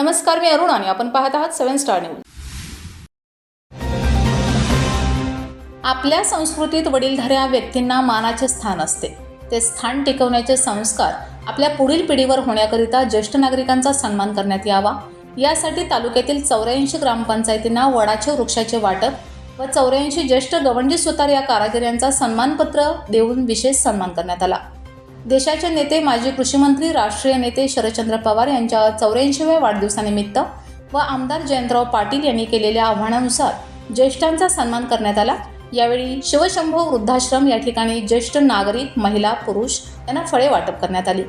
नमस्कार मी अरुण आणि आपण पाहत आहात सेव्हन स्टार न्यूज. आपल्या संस्कृतीत वडीलधाऱ्या व्यक्तींना मानाचे स्थान असते. ते स्थान टिकवण्याचे संस्कार आपल्या पुढील पिढीवर होण्याकरिता ज्येष्ठ नागरिकांचा सन्मान करण्यात यावा. यासाठी तालुक्यातील चौऱ्याऐंशी ग्रामपंचायतींना वडाच्या वृक्षाचे वाटप व चौऱ्याऐंशी ज्येष्ठ गवंडी सुतार या कारागिरांचा सन्मानपत्र देऊन विशेष सन्मान करण्यात आला. देशाचे नेते माजी कृषीमंत्री राष्ट्रीय नेते शरदचंद्र पवार यांच्या चौऱ्याऐंशीव्या वाढदिवसानिमित्त व आमदार जयंतराव पाटील यांनी केलेल्या आव्हानानुसार ज्येष्ठांचा सन्मान करण्यात आला. यावेळी शिवशंभो वृद्धाश्रम या ठिकाणी ज्येष्ठ नागरिक महिला पुरुष यांना फळे वाटप करण्यात आली.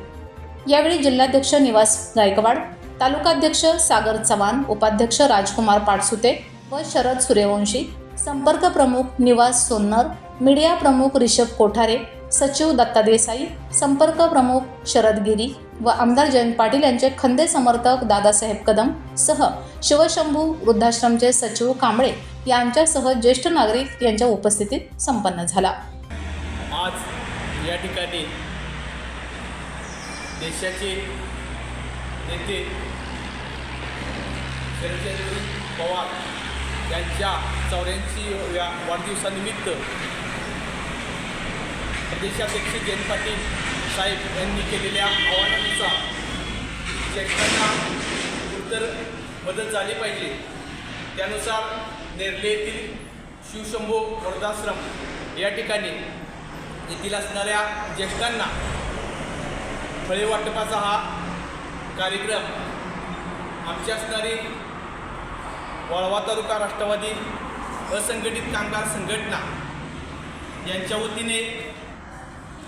यावेळी जिल्हाध्यक्ष निवास गायकवाड तालुकाध्यक्ष सागर चव्हाण उपाध्यक्ष राजकुमार पाटसुते व शरद सूर्यवंशी संपर्क प्रमुख निवास सोन्नर मीडिया प्रमुख रिषभ कोठारे सचिव दत्ता देसाई संपर्क प्रमुख शरद गिरी व आमदार जयंत पाटील यांचे खंदे समर्थक दादासाहेब कदम सह शिवशंभू वृद्धाश्रमचे सचिव कांबळे यांच्यासह ज्येष्ठ नागरिक यांच्या उपस्थितीत संपन्न झाला. आज या ठिकाणी देशाचे नेते शरदचंद्र पवार यांच्या चौऱ्याऐंशी वाढदिवसानिमित्त देशाध्यक्ष जयंत पाटील साहेब यांनी केलेल्या आव्हानानुसार ज्येष्ठांना उत्तर मदत झाली पाहिजे. त्यानुसार नेरले येथील शिवशंभू वृद्धाश्रम या ठिकाणी येथील असणाऱ्या ज्येष्ठांना फळे वाटपाचा हा कार्यक्रम आमची असणारी वळवा तालुका राष्ट्रवादी असंघटित कामगार संघटना यांच्या वतीने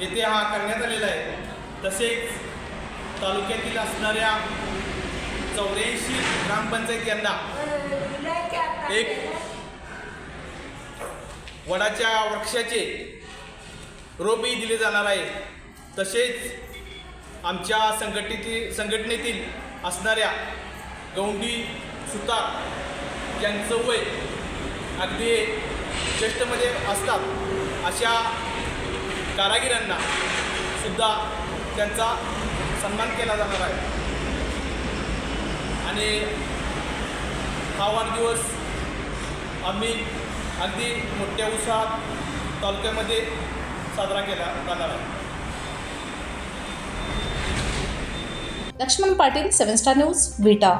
येथे हा करण्यात आलेला आहे. तसेच तालुक्यातील असणाऱ्या चौऱ्याऐंशी ग्रामपंचायत यांना एक वडाच्या वृक्षाचे रोपही दिले जाणार आहे. तसेच आमच्या संघटनेतील संघटनेतील असणाऱ्या गौंडी सुतार यांचं वय अगदी ज्येष्ठमध्ये असतात अशा कारागिरांना सुद्धा त्यांचा सन्मान केला जाणार आहे. आणि हा वाढदिवस आम्ही अगदी मोठ्या उत्साहात तालुक्यामध्ये साजरा केला जाणार आहे. Laxman Patil seven star news Vita.